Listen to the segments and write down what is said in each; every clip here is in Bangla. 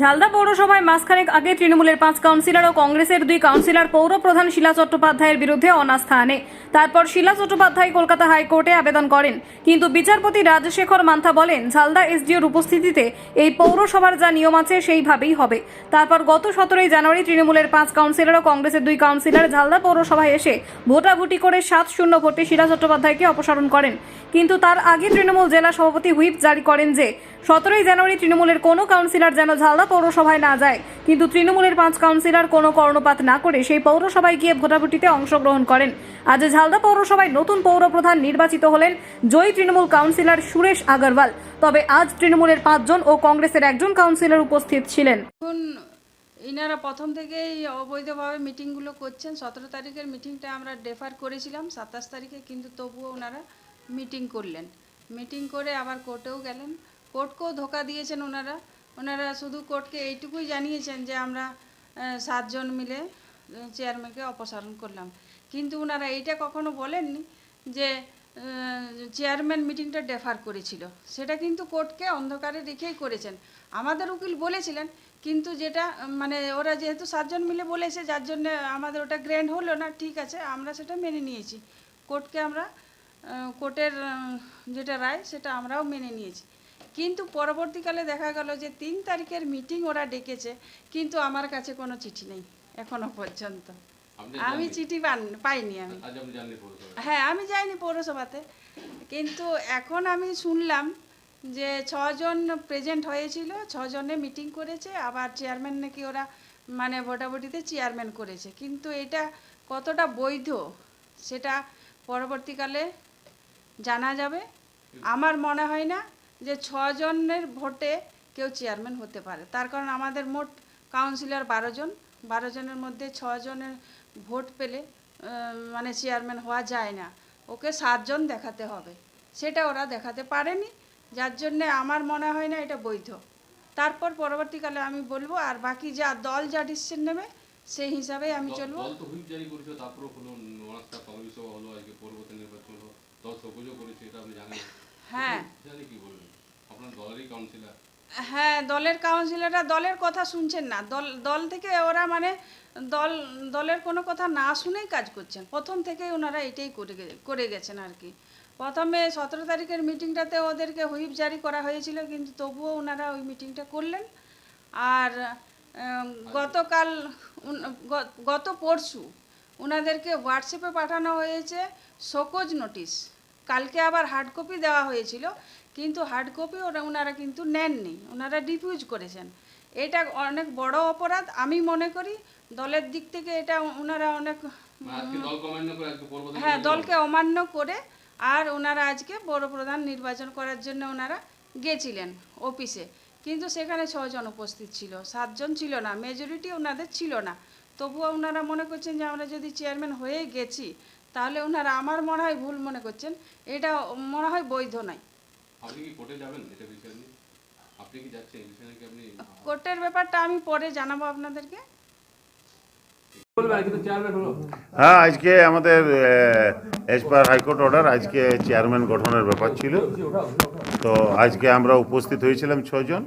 ঝালদা পৌরসভায় মাসখানেক আগে তৃণমূলের পাঁচ কাউন্সিলর ও কংগ্রেসের দুই কাউন্সিলর পৌর প্রধান শিলা চট্টোপাধ্যায়ের বিরুদ্ধে অনাস্থা আনে তারপর শিলা চট্টোপাধ্যায় কলকাতা হাইকোর্টে আবেদন করেন। কিন্তু বিচারপতি রাজশেখর মান্থা বলেন, ঝালদা এসডিওর উপস্থিতিতে এই পৌরসভার যা নিয়ম আছে সেইভাবেই হবে। তারপর গত সতেরোই জানুয়ারি তৃণমূলের পাঁচ কাউন্সিলর ও কংগ্রেসের দুই কাউন্সিলর ঝালদা পৌরসভায় এসে ভোটাভুটি করে সাত শূন্য ভোটে শিলা চট্টোপাধ্যায়কে অপসারণ করেন। কিন্তু তার আগে তৃণমূল জেলা সভাপতি হুইপ জারি করেন যে, সতেরোই জানুয়ারি তৃণমূলের কোনো কাউন্সিলর যেন ঝালদা পৌরসভায় না যায়। কিন্তু তৃণমূলের পাঁচ কাউন্সিলর কোনো কর্ণপাত না করে সেই পৌরসভায় গিয়ে ভোটাভুটিতে অংশগ্রহণ করেন। আজ ঝালদা পৌরসভায় নতুন পৌরপ্রধান নির্বাচিত হলেন জয়ী তৃণমূল কাউন্সিলর সুরেশ আগরওয়াল। তবে আজ তৃণমূলের পাঁচজন ও কংগ্রেসের একজন কাউন্সিলর উপস্থিত ছিলেন। ইনারা প্রথম থেকেই অবৈধভাবে মিটিংগুলো করছেন। সতেরো তারিখের মিটিংটা আমরা ডেফার করেছিলাম, সাতাশ তারিখে কিন্তু তবুও ওনারা মিটিং করলেন। মিটিং করে আবার কোর্টেও গেলেন। কোর্টকেও ধোকা দিয়েছেন ওনারা। ওনারা শুধু কোর্টকে এইটুকুই জানিয়েছেন যে আমরা সাতজন মিলে চেয়ারম্যানকে অপসারণ করলাম। কিন্তু ওনারা এইটা কখনো বলেননি যে চেয়ারম্যান মিটিংটা ডেফার করেছিল। সেটা কিন্তু কোর্টকে অন্ধকারে রেখেই করেছেন। আমাদের উকিল বলেছিলেন, কিন্তু যেটা মানে ওরা যেহেতু সাতজন মিলে বলেছে, যার জন্য আমাদের ওটা গ্র্যান্ড হলো না, ঠিক আছে, আমরা সেটা মেনে নিয়েছি। কোর্টকে আমরা কোর্টের যেটা রায়, সেটা আমরাও মেনে নিয়েছি। কিন্তু পরবর্তীকালে দেখা গেল যে তিন তারিখের মিটিং ওরা ডেকেছে কিন্তু আমার কাছে কোনো চিঠি নেই এখনও পর্যন্ত। আমি চিঠি পান- পাইনি আমি। হ্যাঁ আমি যাইনি পৌরসভাতে। কিন্তু এখন আমি শুনলাম যে ছজন প্রেজেন্ট হয়েছিল ছজনে মিটিং করেছে আবার চেয়ারম্যান নাকি ওরা মানে ভোটাভুটিতে চেয়ারম্যান করেছে। কিন্তু এটা কতটা বৈধ সেটা পরবর্তীকালে জানা যাবে। আমার মনে হয় না যে ছজনের ভোটে কেউ চেয়ারম্যান হতে পারে। তার কারণ আমাদের মোট কাউন্সিলর বারো জন। বারো জনের মধ্যে ছজনের ভোট পেলে মানে চেয়ারম্যান হওয়া যায় না। ওকে সাতজন দেখাতে হবে। সেটা ওরা দেখাতে পারেনি। যার জন্যে আমার মনে হয় না এটা বৈধ। তারপর পরবর্তীকালে আমি বলব আর বাকি যা দল যা ডিসিশন নেবে সেই হিসাবে আমি চলবো। হ্যাঁ। হ্যাঁ দলের কাউন্সিলররা দলের কথা শুনছেন না। দল দল থেকে ওরা মানে দল দলের কোনো কথা না শুনেই কাজ করছেন। প্রথম থেকেই ওনারা এটাই করে করে গেছেন আর কি। প্রথমে সতেরো তারিখের মিটিংটাতে ওদেরকে হুইপ জারি করা হয়েছিল কিন্তু তবুও ওনারা ওই মিটিংটা করলেন। আর গতকাল গত পরশু ওনাদেরকে হোয়াটসঅ্যাপে পাঠানো হয়েছে শোকজ নোটিশ। কালকে আবার হার্ড কপি দেওয়া হয়েছিল কিন্তু হার্ড কপি ওরা ওনারা কিন্তু নেননি ওনারা ডিফিউজ করেছেন। এটা অনেক বড় অপরাধ আমি মনে করি দলের দিক থেকে এটা ওনারা অনেক মানে হ্যাঁ দলকে অমান্য করে আর ওনারা আজকে বড় প্রধান নির্বাচন করার জন্য ওনারা গেছিলেন অফিসে। কিন্তু সেখানে ছজন উপস্থিত ছিল সাতজন ছিল না মেজরিটি ওনাদের ছিল না। তবুও ওনারা মনে করছেন যে আমরা যদি চেয়ারম্যান হয়ে গেছি তাহলে ওনারা আমার মনে হয় ভুল মনে করছেন। এটা মনে হয় বৈধ নয়। আপনি কি কোর্টে যাবেন এটা বিষয় নিয়ে? আপনি কি যাচ্ছেন এই বিষয় কি আপনি কোর্টের ব্যাপারটা আমি পরে জানাব আপনাদেরকে। হ্যাঁ আজকে আমাদের as per high court order আজকে চেয়ারম্যান গঠনের ব্যাপার ছিল। তো আজকে আমরা উপস্থিত হয়েছিলাম ছজন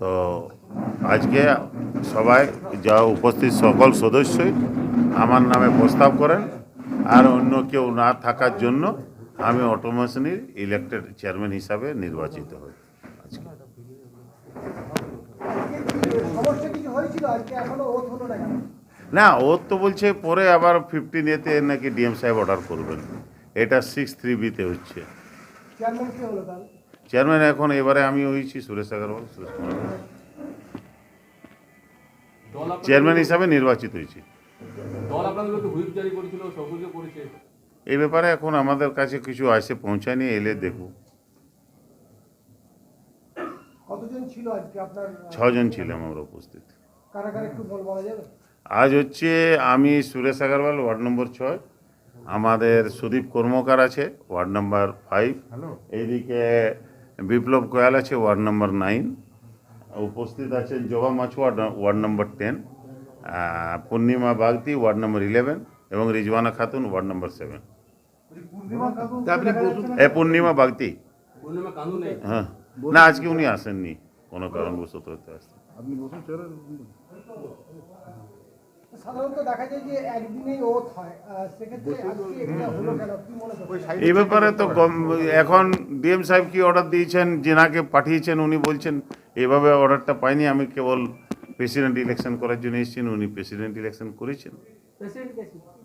তো আজকে সবাই যা উপস্থিত সকল সদস্যই আমার নামে প্রস্তাব করেন। আর অন্য কেউ না থাকার জন্য আমি অটোমেশনই ইলেক্টেড চেয়ারম্যান হিসাবে নির্বাচিত হই। আজকে। সমস্যা কিছু হয়েছিল আজকে এখনও ওত হলো না ওর তো বলছে পরে আবার ফিফটিন এতে নাকি ডিএম সাহেব অর্ডার করবেন। এটা সিক্স থ্রি বিতে হচ্ছে। চেয়ারম্যান কি হলো তাহলে? চেয়ারম্যান এখন এবারে আমি হয়েছি সুরেশ আগরওয়াল সুরেশ কুমার। চেয়ারম্যান হিসাবে নির্বাচিত হয়েছি। দল আপনাদের হুইপ জারি করেছিল সবুজও করেছে। এই ব্যাপারে এখন আমাদের কাছে কিছু আসে পৌঁছায়নি এলে দেখব। কতজন ছিল আজকে আপনার ছজন ছিলাম আমরা উপস্থিত। কারা কারা একটু বলা যাবে? আজ হচ্ছে আমি সুরেশ আগরওয়াল ওয়ার্ড নম্বর ছয়। আমাদের সুদীপ কর্মকার আছে ওয়ার্ড নম্বর ফাইভ এইদিকে বিপ্লব কোয়াল আছে ওয়ার্ড নম্বর নাইন উপস্থিত আছে Joba Machhua ward number ten Purnima Bagdi ward number eleven এবং Rizwana Khatun ward number seven A Purnima Bagdi. হ্যাঁ। না আজকে উনি আসেননি। কোনো কারণবশত হতে আসছে হয়। মনে এই ব্যাপারে তো এখন ডিএম সাহেব কি অর্ডার দিয়েছেন? যেনাকে পাঠিয়েছেন উনি বলছেন এভাবে অর্ডারটা পাইনি আমি কেবল প্রেসিডেন্ট ইলেকশন করার জন্য এসেছেন উনি প্রেসিডেন্ট ইলেকশন করেছেন।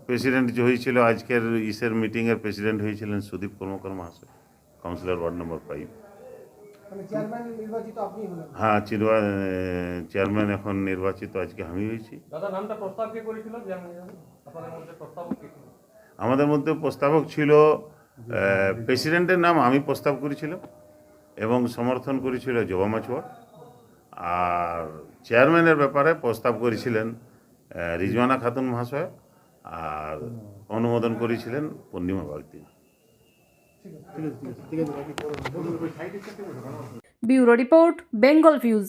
প্রেসিডেন্ট যে হয়েছিল আজকের ইসের মিটিংয়ের প্রেসিডেন্ট হয়েছিলেন সুদীপ কর্মকার মহাশয় কাউন্সিলর ওয়ার্ড নম্বর ফাইভ হ্যাঁ চেয়ারম্যান এখন নির্বাচিত আজকে আমি হয়েছি? আমাদের মধ্যে প্রস্তাবক ছিল প্রেসিডেন্টের নাম আমি প্রস্তাব করেছিলাম এবং সমর্থন করেছিল জবা মাছুয়া আর চেয়ারম্যানের ব্যাপারে প্রস্তাব করেছিলেন রিজওয়ানা খাতুন মহাশয়, আর অনুমোদন করেছিলেন Purnima Bagdi. Bureau report, Bengal views.